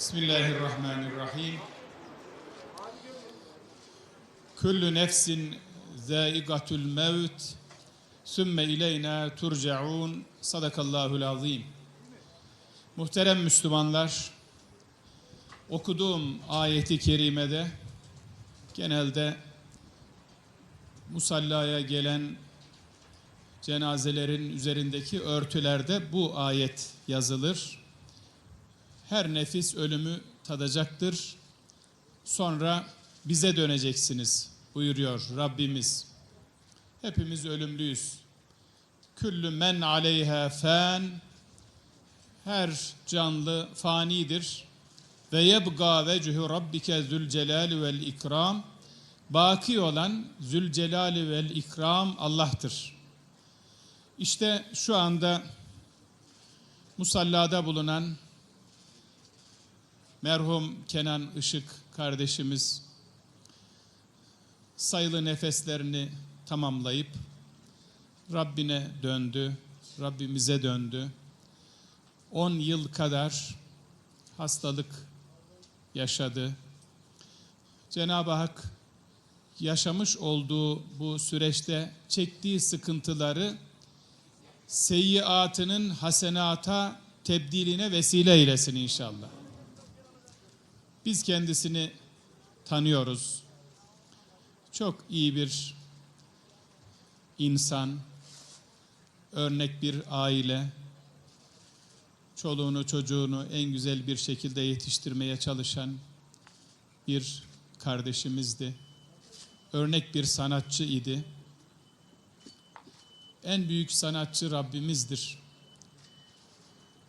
Bismillahirrahmanirrahim. Kullu nefsin zaigatul mevt sümme ileyna turcaun sadakallahul azim. Muhterem Müslümanlar, okuduğum ayeti kerimede genelde musallaya gelen cenazelerin üzerindeki örtülerde bu ayet yazılır. Her nefis ölümü tadacaktır. Sonra bize döneceksiniz buyuruyor Rabbimiz. Hepimiz ölümlüyüz. Küllü men aleyha fen her canlı fanidir. Ve yebga vechuhu rabbike zülcelali vel ikram. Baki olan Zülcelali vel ikram Allah'tır. İşte şu anda musallada bulunan merhum Kenan Işık kardeşimiz sayılı nefeslerini tamamlayıp Rabbine döndü, Rabbimize döndü. 10 yıl kadar hastalık yaşadı. Cenab-ı Hak yaşamış olduğu bu süreçte çektiği sıkıntıları seyyiatının hasenata tebdiline vesile eylesin inşallah. Biz kendisini tanıyoruz. Çok iyi bir insan, örnek bir aile, çoluğunu çocuğunu en güzel bir şekilde yetiştirmeye çalışan bir kardeşimizdi. Örnek bir sanatçı idi. En büyük sanatçı Rabbimizdir.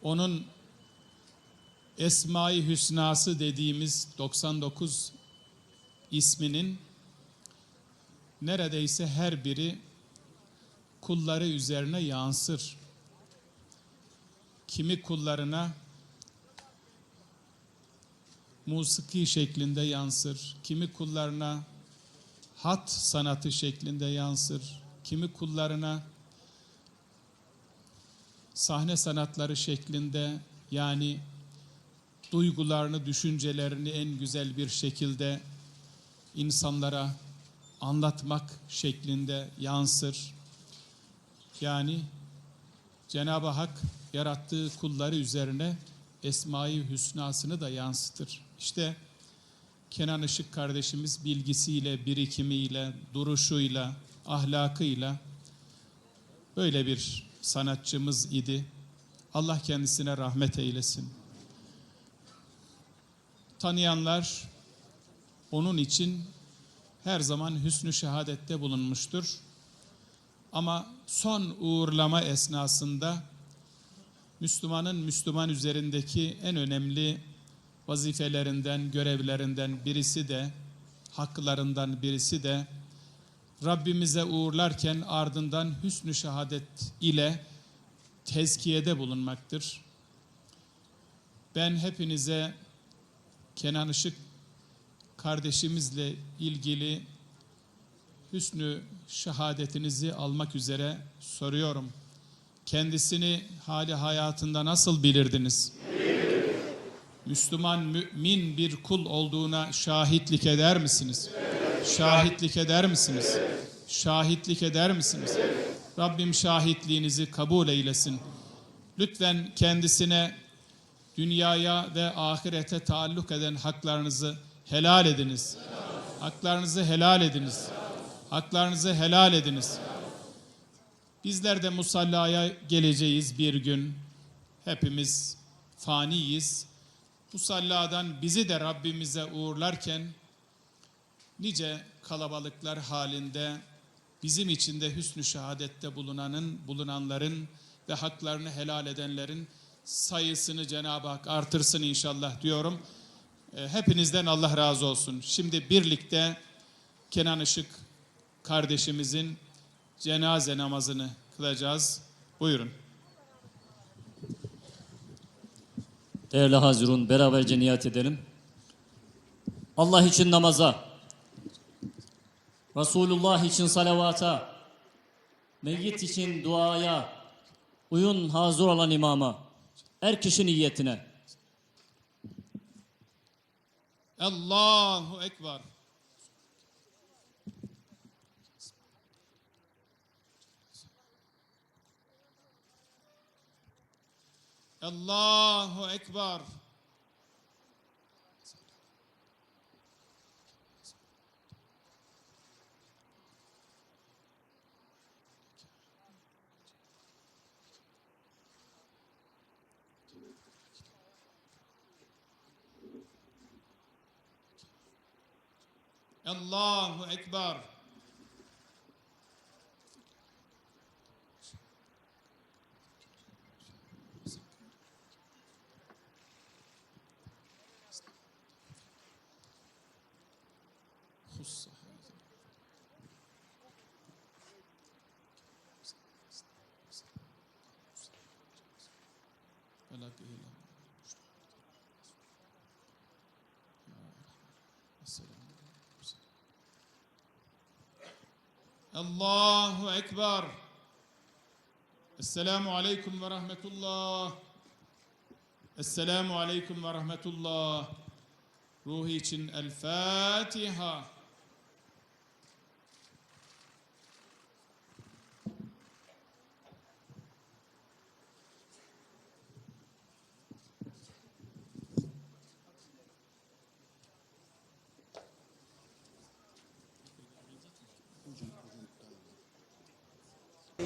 Onun Esma-i Hüsnası dediğimiz 99 isminin neredeyse her biri kulları üzerine yansır. Kimi kullarına musiki şeklinde yansır, kimi kullarına hat sanatı şeklinde yansır, kimi kullarına sahne sanatları şeklinde yani duygularını, düşüncelerini en güzel bir şekilde insanlara anlatmak şeklinde yansır. Yani Cenab-ı Hak yarattığı kulları üzerine Esma-i Hüsnasını da yansıtır. İşte Kenan Işık kardeşimiz bilgisiyle, birikimiyle, duruşuyla, ahlakıyla böyle bir sanatçımız idi. Allah kendisine rahmet eylesin. Tanıyanlar onun için her zaman hüsnü şehadette bulunmuştur. Ama son uğurlama esnasında Müslümanın Müslüman üzerindeki en önemli vazifelerinden, görevlerinden birisi de, haklarından birisi de Rabbimize uğurlarken ardından hüsnü şehadet ile tezkiyede bulunmaktır. Ben hepinize Kenan Işık kardeşimizle ilgili hüsnü şehadetinizi almak üzere soruyorum. Kendisini hali hayatında nasıl bilirdiniz? Müslüman mümin bir kul olduğuna şahitlik eder misiniz? Şahitlik eder misiniz? Şahitlik eder misiniz? Rabbim şahitliğinizi kabul eylesin. Lütfen kendisine dünyaya ve ahirete taalluk eden haklarınızı helal ediniz. Haklarınızı helal ediniz. Haklarınızı helal ediniz. Bizler de musallaya geleceğiz bir gün. Hepimiz faniyiz. Musalladan bizi de Rabbimize uğurlarken nice kalabalıklar halinde bizim içinde hüsnü şehadette bulunanın, bulunanların ve haklarını helal edenlerin sayısını Cenab-ı Hak artırsın inşallah diyorum. E, Hepinizden Allah razı olsun. Şimdi birlikte Kenan Işık kardeşimizin cenaze namazını kılacağız. Buyurun. Değerli Hazirun beraberce niyet edelim. Allah için namaza, Resulullah için salavata, meyyit için duaya, uyun hazır olan imama, er kişi niyetine. Allahu Ekber. Allahu Ekber. الله أكبر. خص ولا الله أكبر. السلام عليكم ورحمة الله. السلام عليكم ورحمة الله. El Fatiha.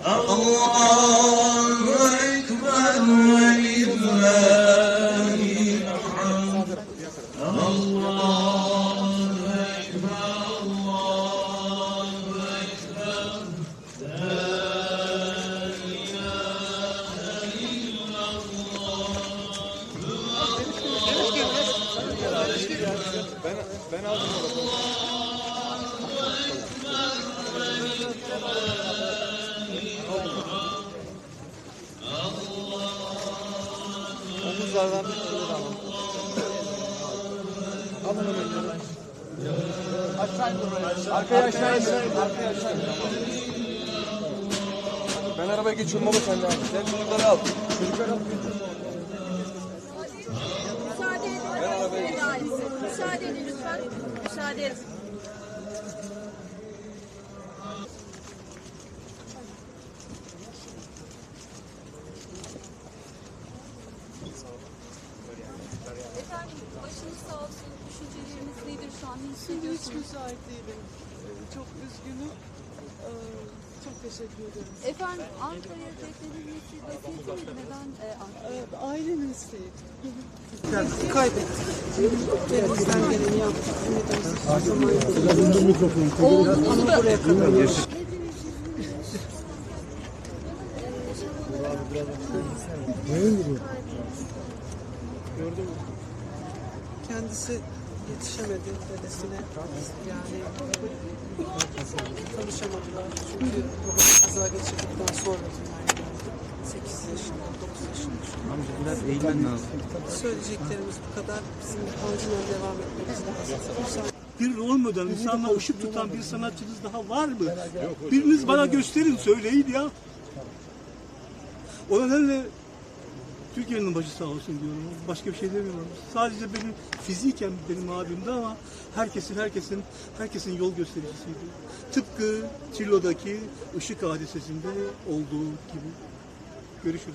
Allahu Ekber ve lillahi hamd. Allahu Ekber, Allahu Ekber. La ilahe Omuzlardan bir türlü alın. Alın ömerleri. Aşağı indir oraya. Arkaya aşağı indir. Arkaya aşağı indir. Ben arabaya geçiyorum baba sen de al. Sen çocukları al. Çocukları al. Müsaade edin. Müsaade edin. Müsaade edin lütfen. Müsaade edin. Efendim başınız sağ olsun. Düşünceleriniz nedir şu an? Ne Şimdi hiç müsait değilim. Çok üzgünüm. Ee, Çok teşekkür ederim. Efendim Ankara'ya beklenilmesi vasiyeti miydi? Neden e, Ankara? Ee, Ailemin isteği. Kaybettik. Elimizden geleni yaptık. Olduğunuzu da Buraya kadar. Kendisi yetişemedi dedesine. Yani tanışamadılar. Çünkü babası kaza geçirdikten sonra dünyaya geldi. 8 yaşında, 9 yaşında. Amca biraz eğilmen lazım. Söyleyeceklerimiz bu kadar. Bizim acilen devam etmemiz lazım. bir rol model, insanla ışık tutan bir sanatçınız daha var mı? Biriniz bana gösterin, söyleyin ya. O nedenle Türkiye'nin başı sağ olsun diyorum. Başka bir şey demiyorum. Sadece benim fiziken benim abimdi ama herkesin herkesin herkesin yol göstericisiydi. Tıpkı Çillo'daki ışık hadisesinde olduğu gibi. Görüşürüz.